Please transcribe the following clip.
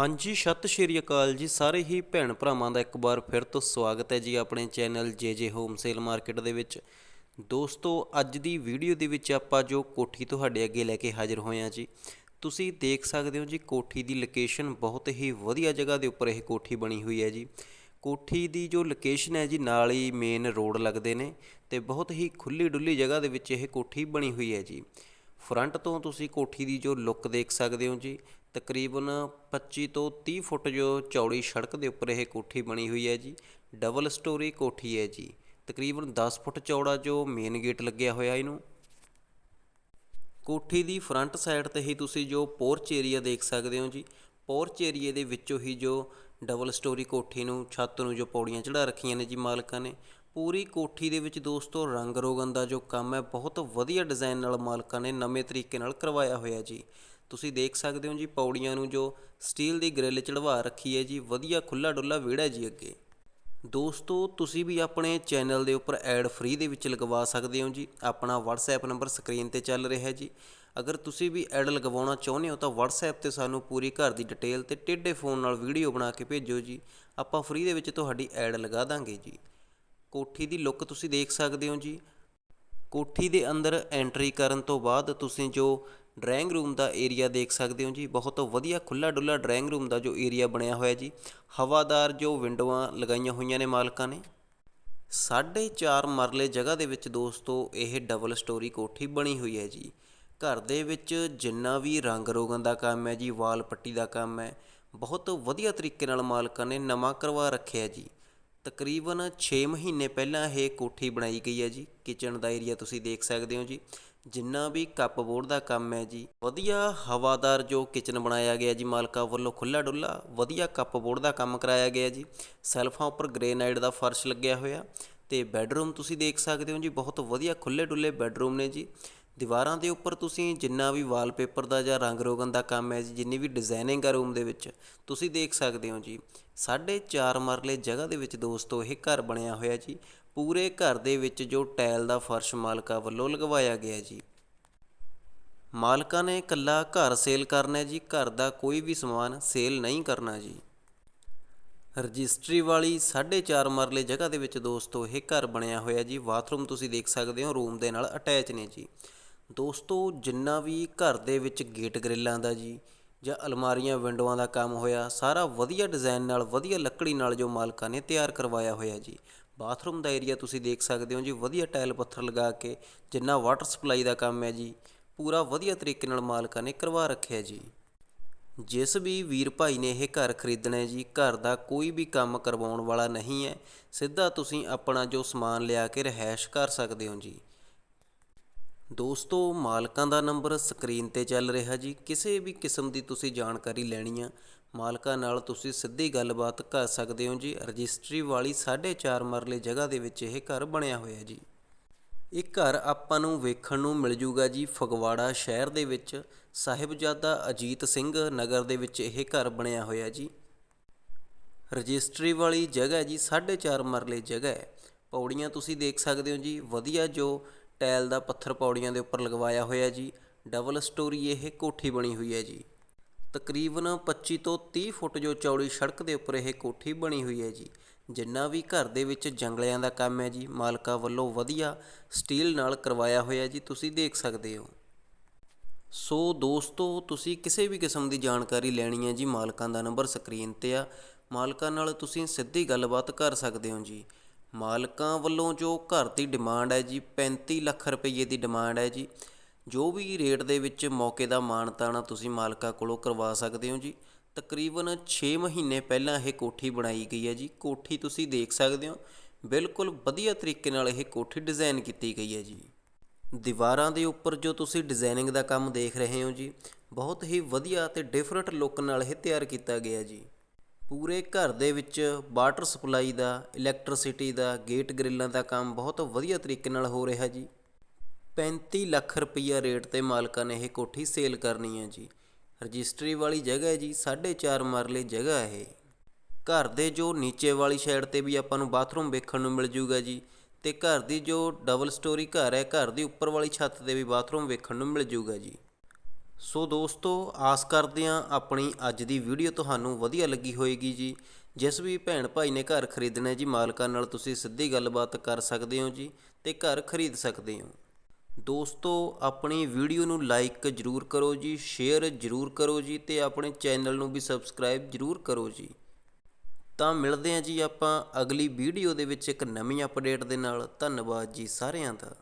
ਹਾਂਜੀ, ਸਤਿ ਸ਼੍ਰੀ ਅਕਾਲ ਜੀ ਸਾਰੇ ਹੀ ਭੈਣ ਭਰਾਵਾਂ ਦਾ ਇੱਕ ਵਾਰ ਫਿਰ ਤੋਂ ਸਵਾਗਤ ਹੈ ਜੀ ਆਪਣੇ ਚੈਨਲ ਜੇ ਜੇ ਹੋਮ ਸੇਲ ਮਾਰਕੀਟ ਦੇ ਵਿੱਚ। ਦੋਸਤੋ, ਅੱਜ ਦੀ ਵੀਡੀਓ ਦੇ ਵਿੱਚ ਆਪਾਂ ਜੋ ਕੋਠੀ ਤੁਹਾਡੇ ਅੱਗੇ ਲੈ ਕੇ ਹਾਜ਼ਰ ਹੋਏ ਹਾਂ ਜੀ, ਤੁਸੀਂ ਦੇਖ ਸਕਦੇ ਹੋ ਜੀ ਕੋਠੀ ਦੀ ਲੋਕੇਸ਼ਨ ਬਹੁਤ ਹੀ ਵਧੀਆ ਜਗ੍ਹਾ ਦੇ ਉੱਪਰ ਇਹ ਕੋਠੀ ਬਣੀ ਹੋਈ ਹੈ ਜੀ। ਕੋਠੀ ਦੀ ਜੋ ਲੋਕੇਸ਼ਨ ਹੈ ਜੀ, ਨਾਲ ਹੀ ਮੇਨ ਰੋਡ ਲੱਗਦੇ ਨੇ ਤੇ ਬਹੁਤ ਹੀ ਖੁੱਲੀ ਡੁੱਲੀ ਜਗ੍ਹਾ ਦੇ ਵਿੱਚ ਇਹ ਕੋਠੀ ਬਣੀ ਹੋਈ ਹੈ ਜੀ। ਫਰੰਟ ਤੋਂ ਤੁਸੀਂ ਕੋਠੀ ਦੀ ਜੋ ਲੁੱਕ ਦੇਖ ਸਕਦੇ ਹੋ ਜੀ ਤਕਰੀਬਨ 25 ਤੋਂ ਤੀਹ ਫੁੱਟ ਜੋ ਚੌੜੀ ਸੜਕ ਦੇ ਉੱਪਰ ਇਹ ਕੋਠੀ ਬਣੀ ਹੋਈ ਹੈ ਜੀ। ਡਬਲ ਸਟੋਰੀ ਕੋਠੀ ਹੈ ਜੀ। ਤਕਰੀਬਨ 10 ਫੁੱਟ ਚੌੜਾ ਜੋ ਮੇਨ ਗੇਟ ਲੱਗਿਆ ਹੋਇਆ ਇਹਨੂੰ। ਕੋਠੀ ਦੀ ਫਰੰਟ ਸਾਈਡ ਤੇ ਹੀ ਤੁਸੀਂ ਜੋ ਪੋਰਚ ਏਰੀਆ ਦੇਖ ਸਕਦੇ ਹੋ ਜੀ। ਪੋਰਚ ਏਰੀਏ ਦੇ ਵਿੱਚੋਂ ਹੀ ਜੋ ਡਬਲ ਸਟੋਰੀ ਕੋਠੀ ਨੂੰ, ਛੱਤ ਨੂੰ ਜੋ ਪੌੜੀਆਂ ਚੜਾ ਰੱਖੀਆਂ ਨੇ ਜੀ ਮਾਲਕਾਂ ਨੇ। ਪੂਰੀ ਕੋਠੀ ਦੇ ਵਿੱਚ ਦੋਸਤੋ ਰੰਗ ਰੋਗਨ ਦਾ ਜੋ ਕੰਮ ਹੈ, ਬਹੁਤ ਵਧੀਆ ਡਿਜ਼ਾਈਨ ਨਾਲ ਮਾਲਕਾਂ ਨੇ ਨਵੇਂ ਤਰੀਕੇ ਨਾਲ ਕਰਵਾਇਆ ਹੋਇਆ ਜੀ। ਤੁਸੀਂ ਦੇਖ ਸਕਦੇ ਹੋ ਜੀ ਪੌੜੀਆਂ ਨੂੰ ਜੋ ਸਟੀਲ ਦੀ ਗ੍ਰਿਲ ਚੜਵਾ ਰੱਖੀ ਹੈ ਜੀ, ਵਧੀਆ ਖੁੱਲਾ ਡੁੱਲਾ ਵਿਹੜਾ ਜੀ ਅੱਗੇ। ਦੋਸਤੋ, ਤੁਸੀਂ ਵੀ ਆਪਣੇ ਚੈਨਲ ਦੇ ਉੱਪਰ ਐਡ ਫ੍ਰੀ ਦੇ ਵਿੱਚ ਲਗਵਾ ਸਕਦੇ ਹੋ ਜੀ। ਆਪਣਾ WhatsApp ਨੰਬਰ ਸਕਰੀਨ ਤੇ ਚੱਲ ਰਿਹਾ ਜੀ। ਅਗਰ ਤੁਸੀਂ ਵੀ ਐਡ ਲਗਵਾਉਣਾ ਚਾਹੁੰਦੇ ਹੋ ਤਾਂ WhatsApp ਤੇ ਸਾਨੂੰ ਪੂਰੀ ਘਰ ਦੀ ਡਿਟੇਲ ਤੇ ਟੇਢੇ ਫੋਨ ਨਾਲ ਵੀਡੀਓ ਬਣਾ ਕੇ ਭੇਜੋ ਜੀ। ਆਪਾਂ ਫ੍ਰੀ ਦੇ ਵਿੱਚ ਤੁਹਾਡੀ ਐਡ ਲਗਾ ਦਾਂਗੇ ਜੀ। ਕੋਠੀ ਦੀ ਲੁੱਕ ਤੁਸੀਂ ਦੇਖ ਸਕਦੇ ਹੋ ਜੀ। ਕੋਠੀ ਦੇ ਅੰਦਰ ਐਂਟਰੀ ਕਰਨ ਤੋਂ ਬਾਅਦ ਤੁਸੀਂ ਜੋ ਡਰਾਇੰਗ ਰੂਮ ਦਾ ਏਰੀਆ ਦੇਖ ਸਕਦੇ ਹੋ ਜੀ। ਬਹੁਤ ਵਧੀਆ ਖੁੱਲਾ ਡੁੱਲਾ ਡਰਾਇੰਗ ਰੂਮ ਦਾ ਜੋ ਏਰੀਆ ਬਣਿਆ ਹੋਇਆ ਜੀ। ਹਵਾਦਾਰ ਜੋ ਵਿੰਡੋਆਂ ਲਗਾਈਆਂ ਹੋਈਆਂ ਨੇ ਮਾਲਕਾਂ ਨੇ। ਸਾਢੇ ਚਾਰ ਮਰਲੇ ਜਗ੍ਹਾ ਦੇ ਵਿੱਚ ਦੋਸਤੋ, ਇਹ ਡਬਲ ਸਟੋਰੀ ਕੋਠੀ ਬਣੀ ਹੋਈ ਹੈ ਜੀ। ਘਰ ਦੇ ਵਿੱਚ ਜਿੰਨਾ ਵੀ ਰੰਗ ਰੋਗਨ ਦਾ ਕੰਮ ਹੈ ਜੀ, ਵਾਲ ਪੱਟੀ ਦਾ ਕੰਮ ਹੈ, ਬਹੁਤ ਵਧੀਆ ਤਰੀਕੇ ਨਾਲ ਮਾਲਕਾਂ ਨੇ ਨਵਾਂ ਕਰਵਾ ਰੱਖਿਆ ਜੀ। ਤਕਰੀਬਨ 6 ਮਹੀਨੇ ਪਹਿਲਾਂ ਇਹ ਕੋਠੀ ਬਣਾਈ ਗਈ ਹੈ ਜੀ। ਕਿਚਨ ਦਾ ਏਰੀਆ ਤੁਸੀਂ ਦੇਖ ਸਕਦੇ ਹੋ ਜੀ। ਜਿੰਨਾ ਵੀ ਕੱਪ ਬੋਰਡ ਦਾ ਕੰਮ ਹੈ ਜੀ, ਵਧੀਆ ਹਵਾਦਾਰ ਜੋ ਕਿਚਨ ਬਣਾਇਆ ਗਿਆ ਜੀ, ਮਾਲਕਾਂ ਵੱਲੋਂ ਖੁੱਲ੍ਹਾ ਡੁੱਲਾ ਵਧੀਆ ਕੱਪ ਬੋਰਡ ਦਾ ਕੰਮ ਕਰਾਇਆ ਗਿਆ ਜੀ। ਸੈਲਫਾਂ ਉੱਪਰ ਗ੍ਰੇਨਾਈਟ ਦਾ ਫਰਸ਼ ਲੱਗਿਆ ਹੋਇਆ ਅਤੇ ਬੈੱਡਰੂਮ ਤੁਸੀਂ ਦੇਖ ਸਕਦੇ ਹੋ ਜੀ, ਬਹੁਤ ਵਧੀਆ ਖੁੱਲ੍ਹੇ ਡੁੱਲੇ ਬੈੱਡਰੂਮ ਨੇ ਜੀ। ਦੀਵਾਰਾਂ ਦੇ ਉੱਪਰ ਤੁਸੀਂ ਜਿੰਨਾ ਵੀ ਵਾਲਪੇਪਰ ਦਾ ਜਾਂ ਰੰਗ ਰੋਗਨ ਦਾ ਕੰਮ ਹੈ ਜੀ, ਜਿੰਨੀ ਵੀ ਡਿਜ਼ਾਈਨਿੰਗ ਆ ਰੂਮ ਦੇ ਵਿੱਚ, ਤੁਸੀਂ ਦੇਖ ਸਕਦੇ ਹੋ ਜੀ। ਸਾਢੇ ਚਾਰ ਮਰਲੇ ਜਗ੍ਹਾ ਦੇ ਵਿੱਚ ਦੋਸਤੋ ਇਹ ਘਰ ਬਣਿਆ ਹੋਇਆ ਜੀ। ਪੂਰੇ ਘਰ ਦੇ ਵਿੱਚ ਜੋ ਟਾਇਲ ਦਾ ਫਰਸ਼ ਮਾਲਕਾ ਵੱਲੋਂ ਲਗਵਾਇਆ ਗਿਆ ਜੀ। ਮਾਲਕਾਂ ਨੇ ਇਕੱਲਾ ਘਰ ਸੇਲ ਕਰਨਾ ਜੀ, ਘਰ ਦਾ ਕੋਈ ਵੀ ਸਮਾਨ ਸੇਲ ਨਹੀਂ ਕਰਨਾ ਜੀ। ਰਜਿਸਟਰੀ ਵਾਲੀ 4.5 ਮਰਲੇ ਜਗ੍ਹਾ ਦੇ ਵਿੱਚ ਦੋਸਤੋ ਇਹ ਘਰ ਬਣਿਆ ਹੋਇਆ ਜੀ। ਬਾਥਰੂਮ ਤੁਸੀਂ ਦੇਖ ਸਕਦੇ ਹੋ, ਰੂਮ ਦੇ ਨਾਲ ਅਟੈਚ ਨੇ ਜੀ। ਦੋਸਤੋ, ਜਿੰਨਾ ਵੀ ਘਰ ਦੇ ਵਿੱਚ ਗੇਟ ਗ੍ਰਿੱਲਾਂ ਦਾ ਜੀ ਜਾਂ ਅਲਮਾਰੀਆਂ ਵਿੰਡੋਆਂ ਦਾ ਕੰਮ ਹੋਇਆ, ਸਾਰਾ ਵਧੀਆ ਡਿਜ਼ਾਈਨ ਨਾਲ, ਵਧੀਆ ਲੱਕੜੀ ਨਾਲ ਜੋ ਮਾਲਕਾਂ ਨੇ ਤਿਆਰ ਕਰਵਾਇਆ ਹੋਇਆ ਜੀ। ਬਾਥਰੂਮ ਦਾ ਏਰੀਆ ਤੁਸੀਂ ਦੇਖ ਸਕਦੇ ਹੋ ਜੀ, ਵਧੀਆ ਟਾਇਲ ਪੱਥਰ ਲਗਾ ਕੇ, ਜਿੰਨਾ ਵਾਟਰ ਸਪਲਾਈ ਦਾ ਕੰਮ ਹੈ ਜੀ, ਪੂਰਾ ਵਧੀਆ ਤਰੀਕੇ ਨਾਲ ਮਾਲਕਾਂ ਨੇ ਕਰਵਾ ਰੱਖਿਆ ਜੀ। ਜਿਸ ਵੀ ਵੀਰ ਭਾਈ ਨੇ ਇਹ ਘਰ ਖਰੀਦਣਾ ਹੈ ਜੀ, ਘਰ ਦਾ ਕੋਈ ਵੀ ਕੰਮ ਕਰਵਾਉਣ ਵਾਲਾ ਨਹੀਂ ਹੈ, ਸਿੱਧਾ ਤੁਸੀਂ ਆਪਣਾ ਜੋ ਸਮਾਨ ਲਿਆ ਕੇ ਰਹਿائش ਕਰ ਸਕਦੇ ਹੋ ਜੀ। ਦੋਸਤੋ, ਮਾਲਕਾਂ ਦਾ ਨੰਬਰ ਸਕਰੀਨ ਤੇ ਚੱਲ ਰਿਹਾ ਜੀ। ਕਿਸੇ ਵੀ ਕਿਸਮ ਦੀ ਤੁਸੀਂ ਜਾਣਕਾਰੀ ਲੈਣੀ ਆ, ਮਾਲਕਾਂ ਨਾਲ ਤੁਸੀਂ ਸਿੱਧੀ ਗੱਲਬਾਤ ਕਰ ਸਕਦੇ ਹੋ ਜੀ। ਰਜਿਸਟਰੀ ਵਾਲੀ 4.5 ਮਰਲੇ ਜਗ੍ਹਾ ਦੇ ਵਿੱਚ ਇਹ ਘਰ ਬਣਿਆ ਹੋਇਆ ਜੀ। ਇਹ ਘਰ ਆਪਾਂ ਨੂੰ ਵੇਖਣ ਨੂੰ ਮਿਲ ਜੂਗਾ ਜੀ ਫਗਵਾੜਾ ਸ਼ਹਿਰ ਦੇ ਵਿੱਚ। ਸਾਹਿਬਜ਼ਾਦਾ ਅਜੀਤ ਸਿੰਘ ਨਗਰ ਦੇ ਵਿੱਚ ਇਹ ਘਰ ਬਣਿਆ ਹੋਇਆ ਜੀ। ਰਜਿਸਟਰੀ ਵਾਲੀ ਜਗ੍ਹਾ ਜੀ 4.5 ਮਰਲੇ ਜਗ੍ਹਾ ਹੈ। ਪੌੜੀਆਂ ਤੁਸੀਂ ਦੇਖ ਸਕਦੇ ਹੋ ਜੀ। ਵਧੀਆ ਜੋ ਟਾਇਲ ਦਾ ਪੱਥਰ ਪੌੜੀਆਂ ਦੇ ਉੱਪਰ ਲਗਵਾਇਆ ਹੋਇਆ ਜੀ। ਡਬਲ ਸਟੋਰੀ ਇਹ ਕੋਠੀ ਬਣੀ ਹੋਈ ਹੈ ਜੀ। ਤਕਰੀਬਨ 25 ਤੋਂ 30 ਫੁੱਟ ਜੋ ਚੌੜੀ ਸੜਕ ਦੇ ਉੱਪਰ ਇਹ ਕੋਠੀ ਬਣੀ ਹੋਈ ਹੈ ਜੀ। ਜਿੰਨਾ ਵੀ ਘਰ ਦੇ ਵਿੱਚ ਜੰਗਲਿਆਂ ਦਾ ਕੰਮ ਹੈ ਜੀ, ਮਾਲਕਾ ਵੱਲੋਂ ਵਧੀਆ ਸਟੀਲ ਨਾਲ ਕਰਵਾਇਆ ਹੋਇਆ ਜੀ, ਤੁਸੀਂ ਦੇਖ ਸਕਦੇ ਹੋ। ਸੋ ਦੋਸਤੋ, ਤੁਸੀਂ ਕਿਸੇ ਵੀ ਕਿਸਮ ਦੀ ਜਾਣਕਾਰੀ ਲੈਣੀ ਹੈ ਜੀ, ਮਾਲਕਾਂ ਦਾ ਨੰਬਰ ਸਕਰੀਨ ਤੇ ਆ। ਮਾਲਕਾਂ ਨਾਲ ਤੁਸੀਂ ਸਿੱਧੀ ਗੱਲਬਾਤ ਕਰ ਸਕਦੇ ਹੋ ਜੀ। ਮਾਲਕਾਂ ਵੱਲੋਂ ਜੋ ਘਰ ਦੀ ਡਿਮਾਂਡ ਹੈ ਜੀ 35 ਲੱਖ ਰੁਪਈਏ ਦੀ ਡਿਮਾਂਡ ਹੈ ਜੀ। ਜੋ ਵੀ ਰੇਟ ਦੇ ਵਿੱਚ ਮੌਕੇ ਦਾ ਮਾਨਤਾਣਾ ਤੁਸੀਂ ਮਾਲਕਾਂ ਕੋਲੋਂ ਕਰਵਾ ਸਕਦੇ ਹੋ ਜੀ। ਤਕਰੀਬਨ 6 ਮਹੀਨੇ ਪਹਿਲਾਂ ਇਹ ਕੋਠੀ ਬਣਾਈ ਗਈ ਹੈ ਜੀ। ਕੋਠੀ ਤੁਸੀਂ ਦੇਖ ਸਕਦੇ ਹੋ। ਬਿਲਕੁਲ ਵਧੀਆ ਤਰੀਕੇ ਨਾਲ ਇਹ ਕੋਠੀ ਡਿਜ਼ਾਈਨ ਕੀਤੀ ਗਈ ਹੈ ਜੀ। ਦੀਵਾਰਾਂ ਦੇ ਉੱਪਰ ਜੋ ਤੁਸੀਂ ਡਿਜ਼ਾਈਨਿੰਗ ਦਾ ਕੰਮ ਦੇਖ ਰਹੇ ਹੋ ਜੀ, ਬਹੁਤ ਹੀ ਵਧੀਆ ਤੇ ਡਿਫਰੈਂਟ ਲੁੱਕ ਨਾਲ ਇਹ ਤਿਆਰ ਕੀਤਾ ਗਿਆ ਜੀ। ਪੂਰੇ ਘਰ ਦੇ ਵਿੱਚ ਵਾਟਰ ਸਪਲਾਈ ਦਾ ਇਲੈਕਟ੍ਰੀਸਿਟੀ ਦਾ ਗੇਟ ਗ੍ਰਿਲਾਂ ਦਾ ਕੰਮ ਬਹੁਤ ਵਧੀਆ ਤਰੀਕੇ ਨਾਲ ਹੋ ਰਿਹਾ ਜੀ। 35 ਲੱਖ ਰੁਪਈਆ ਰੇਟ ਤੇ ਮਾਲਕਾਂ ਨੇ ਇਹ ਕੋਠੀ ਸੇਲ ਕਰਨੀ ਹੈ ਜੀ। ਰਜਿਸਟਰੀ ਵਾਲੀ ਜਗ੍ਹਾ ਹੈ ਜੀ 4.5 ਮਰਲੇ ਜਗ੍ਹਾ ਹੈ ਘਰ ਦੇ ਜੋ ਨੀਚੇ ਵਾਲੀ ਸਾਈਡ ਤੇ ਵੀ ਆਪਾਂ ਨੂੰ ਬਾਥਰੂਮ ਵੇਖਣ ਨੂੰ ਮਿਲ ਜੂਗਾ ਜੀ ਤੇ ਘਰ ਦੀ ਜੋ ਡਬਲ ਸਟੋਰੀ ਘਰ ਹੈ, ਘਰ ਦੀ ਉੱਪਰ ਵਾਲੀ ਛੱਤ ਤੇ ਵੀ ਬਾਥਰੂਮ ਵੇਖਣ ਨੂੰ ਮਿਲ ਜੂਗਾ ਜੀ। ਸੋ ਦੋਸਤੋ, ਆਸ ਕਰਦੇ ਹਾਂ ਆਪਣੀ ਅੱਜ ਦੀ ਵੀਡੀਓ ਤੁਹਾਨੂੰ ਵਧੀਆ ਲੱਗੀ ਹੋਏਗੀ ਜੀ। ਜਿਸ ਵੀ ਭੈਣ ਭਾਈ ਨੇ ਘਰ ਖਰੀਦਣਾ ਜੀ, ਮਾਲਕਾਂ ਨਾਲ ਤੁਸੀਂ ਸਿੱਧੀ ਗੱਲਬਾਤ ਕਰ ਸਕਦੇ ਹੋ ਜੀ ਤੇ ਘਰ ਖਰੀਦ ਸਕਦੇ ਹੋ। ਦੋਸਤੋ, ਆਪਣੀ ਵੀਡੀਓ ਨੂੰ ਲਾਈਕ ਜਰੂਰ ਕਰੋ ਜੀ, ਸ਼ੇਅਰ ਜਰੂਰ ਕਰੋ ਜੀ ਤੇ ਆਪਣੇ ਚੈਨਲ ਨੂੰ ਵੀ ਸਬਸਕ੍ਰਾਈਬ ਜਰੂਰ ਕਰੋ ਜੀ। ਤਾਂ ਮਿਲਦੇ ਹਾਂ ਜੀ ਆਪਾਂ ਅਗਲੀ ਵੀਡੀਓ ਦੇ ਵਿੱਚ ਇੱਕ ਨਵੀਂ ਅਪਡੇਟ ਦੇ ਨਾਲ। ਧੰਨਵਾਦ ਜੀ ਸਾਰਿਆਂ ਦਾ।